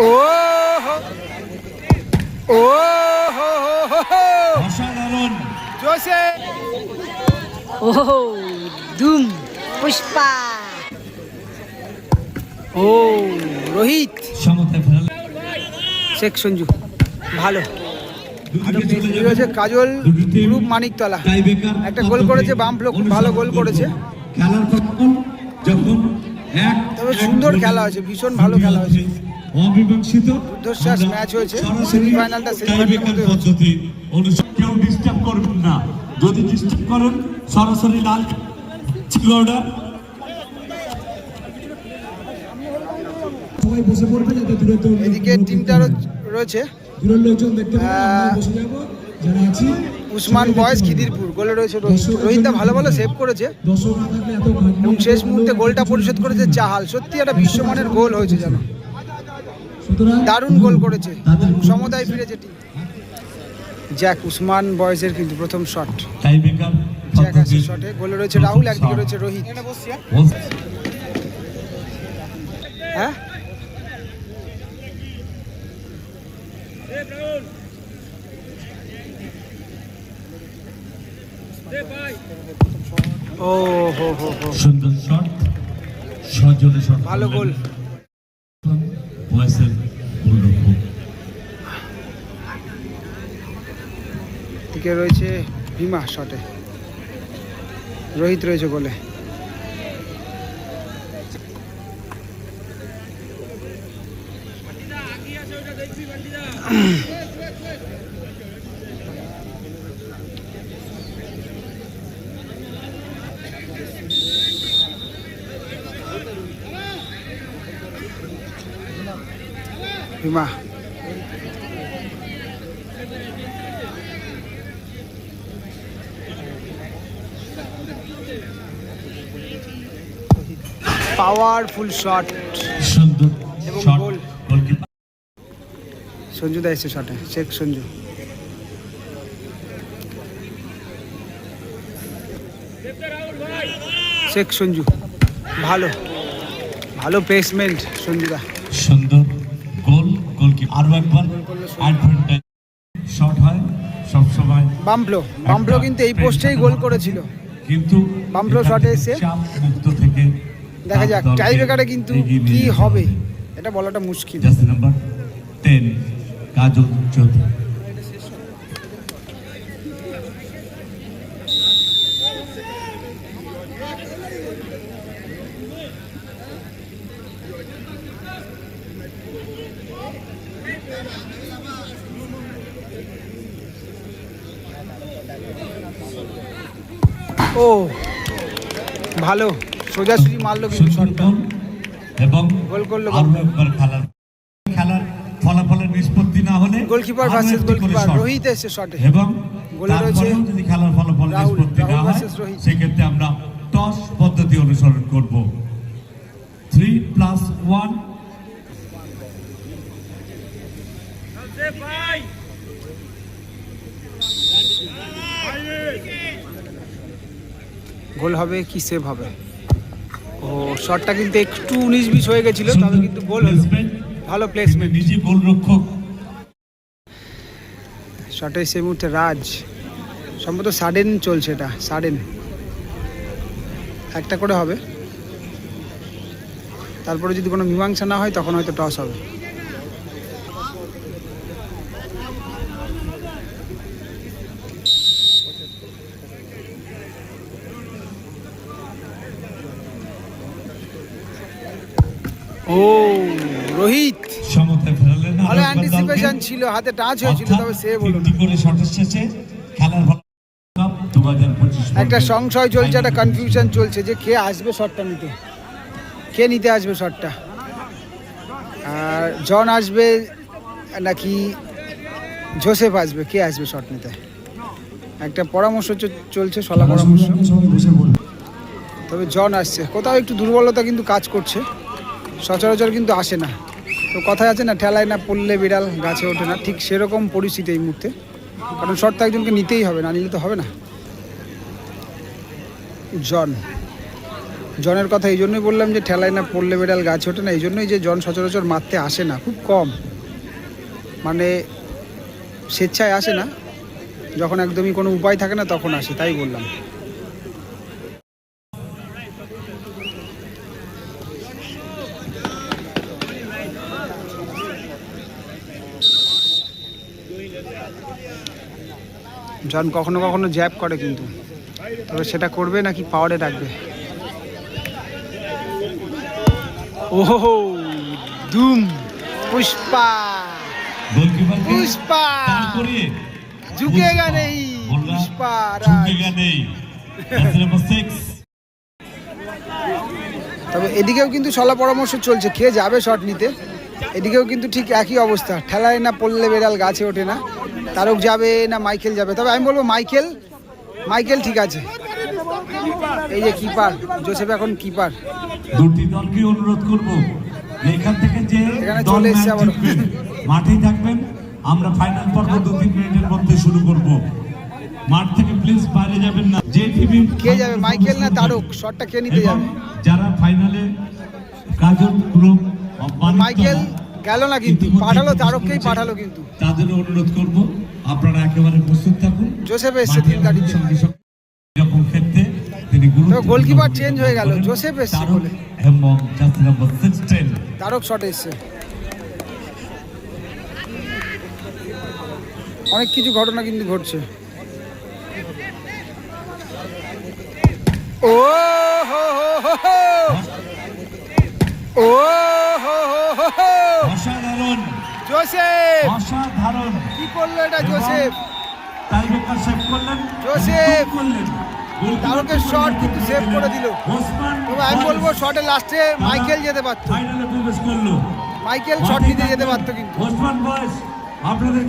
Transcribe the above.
ও ও ও ও রোহিত শেখ সঞ্জু ভালো কাজল গ্রুপ মানিকতলা একটা গোল করেছে বামপ্লো খুব ভালো গোল করেছে খেলার তবে সুন্দর খেলা হয়েছে, ভীষণ ভালো খেলা হয়েছে। অমীমাংসিত। আমরা ম্যাচ হয়েছে। সেমিফাইনালের পদ্ধতি। কেউ ডিস্টার্ব করবেন না। যদি ডিস্টার্ব করেন সরাসরি লাল ছিল সবাই বসে পড়বে যাতে দূরের তো এদিকে টিমটা রয়েছে। দূরের লোকজন দেখতে পাবে বসে যাব। যারা আছি উসমান বয়স খিদিরপুর গোলে রয়েছে রোহিত। রোহিতদা ভালো ভালো সেভ করেছে। এবং শেষ মুহূর্তে গোলটা পরিশোধ করেছে চাহাল। সত্যি একটা বিশ্বমানের গোল হয়েছে যেন। সুতরাং দারুণ গোল করেছে। সমতায় ফিরেছে টিম। জ্যাক উসমান বয়সের কিন্তু প্রথম শট। জ্যাক আছে শটে গোলে রয়েছে রাহুল একদিকে রয়েছে রোহিত। হ্যাঁ ও হো হো হো সুন্দর শট সজনে শট ভালো গোল। দিকে রয়েছে ভীমা শটে। রোহিত রয়েছে বলে ভীমা পাওয়ারফুল শট। এবং গোল। সঞ্জু দা এসছে শটে শেখ সঞ্জু। শেখ সঞ্জু ভালো ভালো প্লেসমেন্ট সঞ্জুদা সুন্দর গোল আরও একবার অ্যাডভান্টেজ শট হয় সব সময় বামপ্লো বামপ্লো কিন্তু এই পোস্টেই গোল করেছিল। কিন্তু বামপ্লো শটে এসে মুক্ত থেকে দেখা যাক টাই ব্রেকারে কিন্তু কি হবে? এটা বলাটা মুশকিল। Number ten Kajal Chowdhury. ও ভালো। সোজাসুজি মারলো কিন্তু শটটা। গোল এবং গোল করল একবার খেলার খেলার ফলাফলের নিষ্পত্তি না হলে গোলকিপার ভার্সেস গোলকিপার রোহিত এসছে শটে। এবং গোলে রয়েছে যদি খেলার ফলাফল নিষ্পত্তি না হয়। সেক্ষেত্রে আমরা টস পদ্ধতি অনুসরণ করব। থ্রি প্লাস ওয়ান গোল হবে কি সেভ হবে? ও শটটা কিন্তু একটু উনিশ বিশ হয়ে গেছিল তবে কিন্তু গোল হলো। ভালো প্লেসমেন্ট গোলরক্ষক। শটে সেই মুহূর্তে রাজ। সম্ভবত সাডেন চলছে এটা সাডেন একটা করে হবে। তারপরে যদি কোনো মীমাংসা না হয় তখন হয়তো টস হবে। ও রোহিত। সমতায় ফেরালেন আরও ভালো অ্যান্টিসিপেশন ছিল হাতে টাচ হয়েছিল তবে সেভ হলো না। করে শটের শেষে খেলার একটা সংশয় চলছে একটা কনফিউশন চলছে যে কে আসবে শটটা নিতে? কে নিতে আসবে শটটা আর জন আসবে নাকি জোসেফ আসবে? কে আসবে শট নিতে? একটা পরামর্শ চলছে সলা পরামর্শ। তবে জন আসছে। কোথাও একটু দুর্বলতা কিন্তু কাজ করছে। সচরাচর কিন্তু আসে না। তো কথায় আছে না, ঠেলায় না পড়লে বিড়াল গাছে ওঠে না। ঠিক সেরকম পরিস্থিতি এই মুহূর্তে। কারণ শর্ত একজনকে নিতেই হবে, না নিলে তো হবে না। জন। জনের কথা এই জন্যই বললাম যে, ঠেলায় না পড়লে বেড়াল গাছ ওঠে না। এই জন্যই যে জন সচরাচর মারতে আসে না, খুব কম। মানে স্বেচ্ছায় আসে না। যখন একদমই কোনো উপায় থাকে না, তখন আসে, তাই বললাম। জন কখনো কখনো জ্যাপ করে কিন্তু। তবে সেটা করবে নাকি পাওয়ারে রাখবে? ওহো দুম পুষ্পা পুষ্পা ঝুঁকেগা নেই তবে এদিকেও কিন্তু সলা পরামর্শ চলছে খেয়ে যাবে শট নিতে? এদিকেও কিন্তু ঠিক একই অবস্থা। ঠেলায় না পড়লে বেড়াল গাছে ওঠে না। তারক যাবে না মাইকেল যাবে। তবে আমি বলব মাইকেল মাইকেল ঠিক আছে। এই যে কিপার জোসেফ এখন কিপার। দুটি দলকে অনুরোধ করব। এখান থেকে যে এখানে চলে এসছে আবার। মাঠেই থাকবেন। আমরা ফাইনাল পর্ব দু তিন মিনিটের মধ্যে শুরু করব। মাঠ থেকে প্লিজ বাইরে যাবেন না। যে টিভি কে যাবে মাইকেল না তারক? শটটা কে নিতে যাবে? যারা ফাইনালে কাজল গ্রুপ মাইকেল গেল না কিন্তু পাঠালো তারককেই পাঠালো কিন্তু। তাদের অনুরোধ করব আপনারা একেবারে প্রস্তুত থাকুন। জোসেফ এসছে তিন এরকম ক্ষেত্রে তিনি তো গোলকিপার চেঞ্জ হয়ে গেল, জোসেফ এসছে বলে। এবং jersey number sixteen Tarak shot এসছে। অনেক কিছু ঘটনা কিন্তু ঘটছে। ও হো হো হো। ও হো হো হো হো। অসাধারণ জোসেফ! অসাধারণ। কি করল এটা জোসেফ? টাইব্রেকার সেভ করলেন। জোসেফ! করলেন। তারকের shot কিন্তু সেভ করে দিল। তবে আমি বলব শটে লাস্টে মাইকেল যেতে পারতো। মাইকেল শট নিতে যেতে পারতো কিন্তু। ওসমান বয়স। আপনাদের